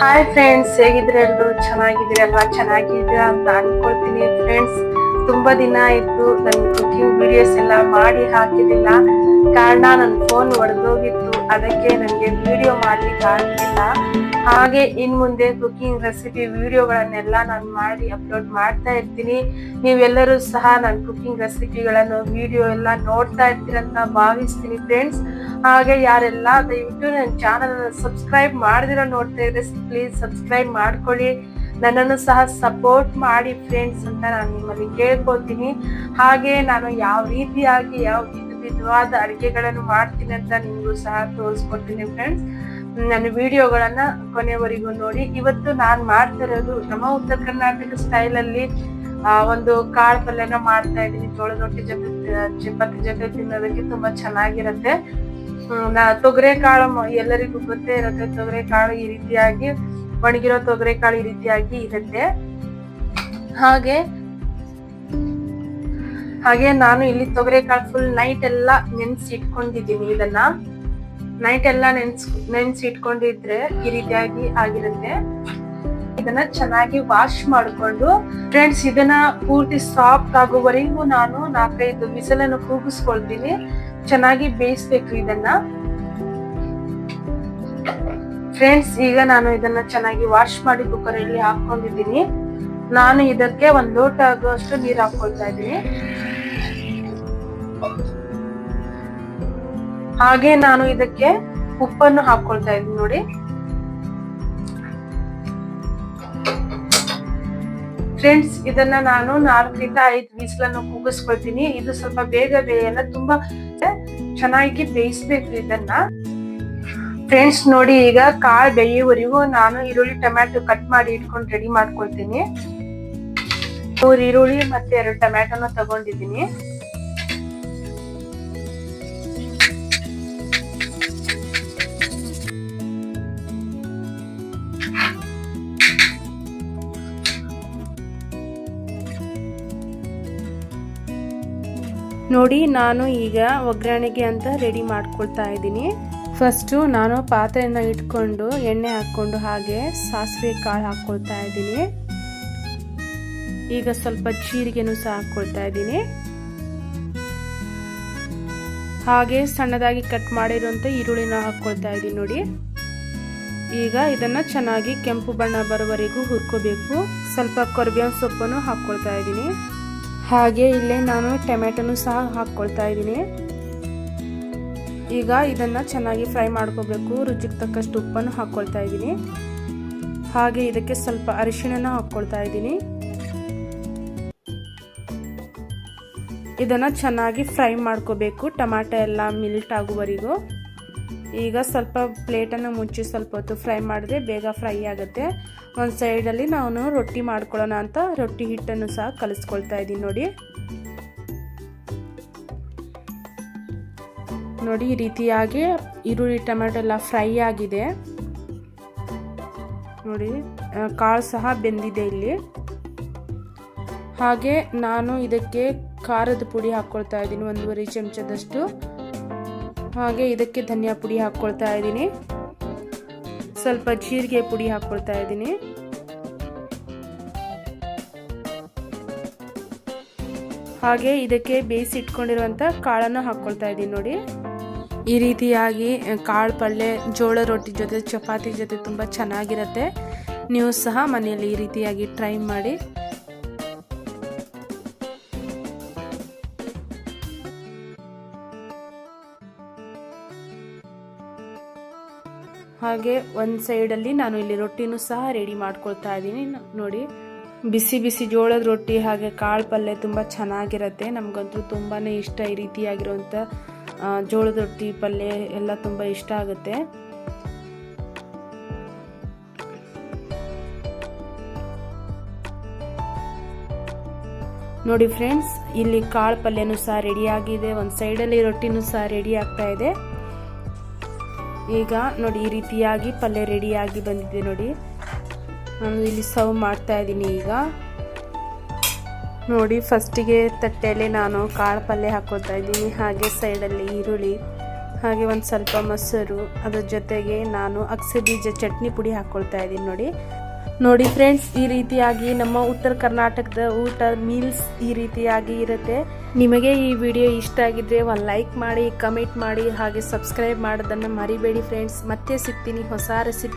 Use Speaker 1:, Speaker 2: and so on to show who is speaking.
Speaker 1: Hi friends ಹೇಗಿದ್ರೆ ಎಲ್ರು ಚೆನ್ನಾಗಿದ್ದೀರಲ್ವಾ ಚೆನ್ನಾಗಿದ್ದೀರಾ ಅಂತ ಅನ್ಕೊಳ್ತೀನಿ ಫ್ರೆಂಡ್ಸ್ ತುಂಬಾ ದಿನ ಆಯ್ತು, ನನ್ ಕುಕಿಂಗ್ ವಿಡಿಯೋಸ್ ಎಲ್ಲ ಮಾಡಿ ಹಾಕಿದಿಲ್ಲ ಕಾರಣ ನನ್ನ ಫೋನ್ ಒಡೆದೋಗಿತ್ತು. ಅದಕ್ಕೆ ನನಗೆ ವಿಡಿಯೋ ಮಾಡ್ಲಿಕ್ಕೆ ಆಗಲಿಲ್ಲ. ಹಾಗೆ ಇನ್ ಮುಂದೆ ಕುಕಿಂಗ್ ರೆಸಿಪಿ ವಿಡಿಯೋಗಳನ್ನೆಲ್ಲ ನಾನು ಮಾಡಿ ಅಪ್ಲೋಡ್ ಮಾಡ್ತಾ ಇರ್ತೀನಿ. ನೀವೆಲ್ಲರೂ ಸಹ ನನ್ನ ಕುಕಿಂಗ್ ರೆಸಿಪಿಗಳನ್ನು ವಿಡಿಯೋ ಎಲ್ಲ ನೋಡ್ತಾ ಇರ್ತೀರಂತ ಭಾವಿಸ್ತೀನಿ ಫ್ರೆಂಡ್ಸ್ ಹಾಗೆ ಯಾರೆಲ್ಲ ದಯವಿಟ್ಟು ನನ್ನ ಚಾನಲ್ ಸಬ್ಸ್ಕ್ರೈಬ್ ಮಾಡಿದಿರೋ ನೋಡ್ತಾ ಇದ್ರೆ ಪ್ಲೀಸ್ ಸಬ್ಸ್ಕ್ರೈಬ್ ಮಾಡ್ಕೊಳ್ಳಿ. ನನ್ನನ್ನು ಸಹ ಸಪೋರ್ಟ್ ಮಾಡಿ ಫ್ರೆಂಡ್ಸ್ ಅಂತ ನಾನು ನಿಮ್ಮಲ್ಲಿ ಕೇಳ್ಕೊತೀನಿ ಹಾಗೆ ನಾನು ಯಾವ ರೀತಿಯಾಗಿ ಯಾವ ವಿಧವಾದ ಅಡಿಗೆಗಳನ್ನು ಮಾಡ್ತೀನಿ ಅಂತ ನಿಮಗೂ ಸಹ ತೋರಿಸ್ಕೊಡ್ತೀನಿ ಫ್ರೆಂಡ್ಸ್ ನನ್ನ ವಿಡಿಯೋಗಳನ್ನ ಕೊನೆವರೆಗೂ ನೋಡಿ. ಇವತ್ತು ನಾನು ಮಾಡ್ತಿರೋದು ನಮ್ಮ ಉತ್ತರ ಕರ್ನಾಟಕ ಸ್ಟೈಲಲ್ಲಿ ಆ, ಒಂದು ಕಾಳು ಪಲ್ಯನ ಮಾಡ್ತಾ ಇದ್ದೀನಿ. ಜೋಳದ ರೊಟ್ಟಿ ಜೊತೆ ಚಪಾತಿ ಜೊತೆ ತಿನ್ನೋದಕ್ಕೆ ತುಂಬಾ ಚೆನ್ನಾಗಿರುತ್ತೆ. ನಾ ತೊಗರೆ ಕಾಳು ಎಲ್ಲರಿಗೂ ಗೊತ್ತೇ ಇರುತ್ತೆ. ತೊಗರೆ ಕಾಳು ಈ ರೀತಿಯಾಗಿ ಒಣಗಿರೋ ತೊಗರೆ ಕಾಳು ಈ ರೀತಿಯಾಗಿ ಇರುತ್ತೆ. ಹಾಗೆ ಹಾಗೆ ನಾನು ಇಲ್ಲಿ ತೊಗರೆ ಕಾಳು ಫುಲ್ ನೈಟ್ ಎಲ್ಲ ನೆನ್ಸಿ ಇಟ್ಕೊಂಡಿದ್ದೀನಿ ಇದನ್ನ. ನೈಟ್ ಎಲ್ಲ ನೆನ್ಸ್ ನೆನ್ಸಿ ಇಟ್ಕೊಂಡಿದ್ರೆ ಈ ರೀತಿಯಾಗಿ ಆಗಿರುತ್ತೆ. ಇದನ್ನ ಚೆನ್ನಾಗಿ ವಾಶ್ ಮಾಡಿಕೊಂಡು ಫ್ರೆಂಡ್ಸ್ ಇದನ್ನ ಪೂರ್ತಿ ಸಾಫ್ಟ್ ಆಗುವವರೆಗೂ ನಾನು ನಾಲ್ಕೈದು ಬಿಸಿಲನ್ನು ಕೂಗಿಸ್ಕೊಳ್ತೀನಿ. ಚೆನ್ನಾಗಿ ಬೇಯಿಸ್ಬೇಕು ಇದನ್ನ. ಫ್ರೆಂಡ್ಸ್ ಈಗ ನಾನು ಇದನ್ನ ಚೆನ್ನಾಗಿ ವಾಶ್ ಮಾಡಿ ಕುಕ್ಕರ್ ಅಲ್ಲಿ ಹಾಕೊಂಡಿದ್ದೀನಿ. ನಾನು ಇದಕ್ಕೆ ಒಂದ್ ಲೋಟ ಆಗುವಷ್ಟು ನೀರು ಹಾಕೊಳ್ತಾ ಇದ್ದೀನಿ. ಹಾಗೆ ನಾನು ಇದಕ್ಕೆ ಉಪ್ಪನ್ನು ಹಾಕೊಳ್ತಾ ಇದ್ದೀನಿ ನೋಡಿ. ಫ್ರೆಂಡ್ಸ್ ಇದನ್ನ ನಾನು ನಾಲ್ಕರಿಂದ ಐದು ವಿಸ್ಲನ್ನು ಕೂಗಿಸ್ಕೊಳ್ತೀನಿ ಇದು ಸ್ವಲ್ಪ ಬೇಗ ಬೇಯಲ್ಲ, ತುಂಬಾ ಚೆನ್ನಾಗಿ ಬೇಯಿಸ್ಬೇಕು ಇದನ್ನ. ಫ್ರೆಂಡ್ಸ್ ನೋಡಿ ಈಗ ಕಾಳು ಬೇಯುವವರೆಗೂ ನಾನು ಈರುಳ್ಳಿ, ಟೊಮ್ಯಾಟೊ ಕಟ್ ಮಾಡಿ ಇಟ್ಕೊಂಡು ರೆಡಿ ಮಾಡ್ಕೊಳ್ತೀನಿ. ಮೂರು ಈರುಳ್ಳಿ ಮತ್ತೆ ಎರಡು ಟೊಮ್ಯಾಟೊನ ತಗೊಂಡಿದ್ದೀನಿ. ನೋಡಿ, ನಾನು ಈಗ ಒಗ್ಗರಣೆಗೆ ಅಂತ ರೆಡಿ ಮಾಡ್ಕೊಳ್ತಾ ಇದ್ದೀನಿ. ಫಸ್ಟು ನಾನು ಪಾತ್ರೆನ ಇಟ್ಕೊಂಡು ಎಣ್ಣೆ ಹಾಕ್ಕೊಂಡು ಹಾಗೆ ಸಾಸಿವೆ ಕಾಳು ಹಾಕ್ಕೊಳ್ತಾ ಇದ್ದೀನಿ. ಈಗ ಸ್ವಲ್ಪ ಜೀರಿಗೆನೂ ಸಹ ಹಾಕ್ಕೊಳ್ತಾ ಇದ್ದೀನಿ. ಹಾಗೆ ಸಣ್ಣದಾಗಿ ಕಟ್ ಮಾಡಿರುವಂಥ ಈರುಳ್ಳಿನ ಹಾಕ್ಕೊಳ್ತಾ ಇದ್ದೀನಿ ನೋಡಿ. ಈಗ ಇದನ್ನು ಚೆನ್ನಾಗಿ ಕೆಂಪು ಬಣ್ಣ ಬರೋವರೆಗೂ ಹುರ್ಕೋಬೇಕು. ಸ್ವಲ್ಪ ಕೊರ್ಬೇವಿನ ಸೊಪ್ಪನ್ನು ಹಾಕ್ಕೊಳ್ತಾ ಇದ್ದೀನಿ. ಹಾಗೆ ಇಲ್ಲೇ ನಾನು ಟೊಮೆಟೊನು ಸಹ ಹಾಕ್ಕೊಳ್ತಾ ಇದ್ದೀನಿ. ಈಗ ಇದನ್ನು ಚೆನ್ನಾಗಿ ಫ್ರೈ ಮಾಡ್ಕೋಬೇಕು. ರುಚಿಗೆ ತಕ್ಕಷ್ಟು ಉಪ್ಪನ್ನು ಹಾಕ್ಕೊಳ್ತಾ ಇದ್ದೀನಿ. ಹಾಗೆ ಇದಕ್ಕೆ ಸ್ವಲ್ಪ ಅರಿಶಿಣನ ಹಾಕ್ಕೊಳ್ತಾ ಇದ್ದೀನಿ. ಇದನ್ನು ಚೆನ್ನಾಗಿ ಫ್ರೈ ಮಾಡ್ಕೋಬೇಕು. ಟೊಮಾಟೊ ಎಲ್ಲ ಮಿಲ್ಟ್ ಆಗುವವರೆಗೂ. ಈಗ ಸ್ವಲ್ಪ ಪ್ಲೇಟನ್ನು ಮುಚ್ಚಿ ಸ್ವಲ್ಪ ಹೊತ್ತು ಫ್ರೈ ಮಾಡಿದ್ರೆ ಬೇಗ ಫ್ರೈ ಆಗುತ್ತೆ. ಒಂದು ಸೈಡಲ್ಲಿ ನಾನು ರೊಟ್ಟಿ ಮಾಡ್ಕೊಳ್ಳೋಣ ಅಂತ ರೊಟ್ಟಿ ಹಿಟ್ಟನ್ನು ಸಹ ಕಲಿಸ್ಕೊಳ್ತಾ ಇದ್ದೀನಿ ನೋಡಿ. ನೋಡಿ ಈ ರೀತಿಯಾಗಿ ಈರುಳ್ಳಿ, ಟೊಮೆಟೊ ಎಲ್ಲ ಫ್ರೈ ಆಗಿದೆ. ನೋಡಿ ಕಾಳು ಸಹ ಬೆಂದಿದೆ ಇಲ್ಲಿ. ಹಾಗೆ ನಾನು ಇದಕ್ಕೆ ಖಾರದ ಪುಡಿ ಹಾಕ್ಕೊಳ್ತಾ ಇದ್ದೀನಿ, ಒಂದೂವರೆ ಚಮಚದಷ್ಟು. ಹಾಗೆ ಇದಕ್ಕೆ ಧನಿಯಾ ಪುಡಿ ಹಾಕ್ಕೊಳ್ತಾ ಇದ್ದೀನಿ. ಸ್ವಲ್ಪ ಜೀರಿಗೆ ಪುಡಿ ಹಾಕ್ಕೊಳ್ತಾ ಇದ್ದೀನಿ. ಹಾಗೆ ಇದಕ್ಕೆ ಬೇಯಿಸಿ ಇಟ್ಕೊಂಡಿರುವಂಥ ಕಾಳನ್ನು ಹಾಕ್ಕೊಳ್ತಾ ಇದ್ದೀನಿ ನೋಡಿ. ಈ ರೀತಿಯಾಗಿ ಕಾಳು ಪಲ್ಯ ಜೋಳ ರೊಟ್ಟಿ ಜೊತೆ, ಚಪಾತಿ ಜೊತೆ ತುಂಬ ಚೆನ್ನಾಗಿರುತ್ತೆ. ನೀವು ಸಹ ಮನೆಯಲ್ಲಿ ಈ ರೀತಿಯಾಗಿ ಟ್ರೈ ಮಾಡಿ. ಹಾಗೆ ಒಂದು ಸೈಡಲ್ಲಿ ನಾನು ಇಲ್ಲಿ ರೊಟ್ಟಿನೂ ಸಹ ರೆಡಿ ಮಾಡ್ಕೊಳ್ತಾ ಇದ್ದೀನಿ. ನೋಡಿ, ಬಿಸಿ ಬಿಸಿ ಜೋಳದ ರೊಟ್ಟಿ ಹಾಗೆ ಕಾಳು ಪಲ್ಯ ತುಂಬ ಚೆನ್ನಾಗಿರುತ್ತೆ. ನಮಗಂತೂ ತುಂಬಾ ಇಷ್ಟ ಈ ರೀತಿಯಾಗಿರುವಂಥ ಜೋಳದ ರೊಟ್ಟಿ, ಪಲ್ಯ ಎಲ್ಲ ತುಂಬ ಇಷ್ಟ ಆಗುತ್ತೆ. ನೋಡಿ ಫ್ರೆಂಡ್ಸ್ ಇಲ್ಲಿ ಕಾಳು ಪಲ್ಯನೂ ಸಹ ರೆಡಿ ಆಗಿದೆ. ಒಂದು ಸೈಡಲ್ಲಿ ರೊಟ್ಟಿನೂ ಸಹ ರೆಡಿ ಆಗ್ತಾ ಇದೆ. ಈಗ ನೋಡಿ, ಈ ರೀತಿಯಾಗಿ ಪಲ್ಯ ರೆಡಿಯಾಗಿ ಬಂದಿದೆ ನೋಡಿ. ನಾನು ಇಲ್ಲಿ ಸರ್ವ್ ಮಾಡ್ತಾ ಇದ್ದೀನಿ ಈಗ. ನೋಡಿ ಫಸ್ಟಿಗೆ ತಟ್ಟೆಯಲ್ಲಿ ನಾನು ಕಾಳು ಪಲ್ಯ ಹಾಕೋತಾ ಇದ್ದೀನಿ. ಹಾಗೆ ಸೈಡಲ್ಲಿ ಈರುಳ್ಳಿ, ಹಾಗೆ ಒಂದು ಸ್ವಲ್ಪ ಮೊಸರು. ಅದ್ರ ಜೊತೆಗೆ ನಾನು ಅಗಸೆ ಬೀಜ ಚಟ್ನಿ ಪುಡಿ ಹಾಕ್ಕೊಳ್ತಾ ಇದ್ದೀನಿ ನೋಡಿ. ನೋಡಿ ಫ್ರೆಂಡ್ಸ್, ಈ ರೀತಿಯಾಗಿ ನಮ್ಮ ಉತ್ತರ ಕರ್ನಾಟಕದ ಊಟ ಮೀಲ್ಸ್ ಈ ರೀತಿಯಾಗಿ ಇರುತ್ತೆ. ನಿಮಗೆ ಈ ವಿಡಿಯೋ ಇಷ್ಟ ಆಗಿದ್ರೆ ಒಂದು ಲೈಕ್ ಮಾಡಿ ಕಮೆಂಟ್ ಮಾಡಿ, ಹಾಗೆ ಸಬ್ಸ್ಕ್ರೈಬ್ ಮಾಡೋದನ್ನು ಮರಿಬೇಡಿ ಫ್ರೆಂಡ್ಸ್ ಮತ್ತೆ ಸಿಗ್ತೀನಿ ಹೊಸ ರೆಸಿಪಿ